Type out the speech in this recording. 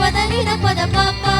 பத நித பத பாப்பா.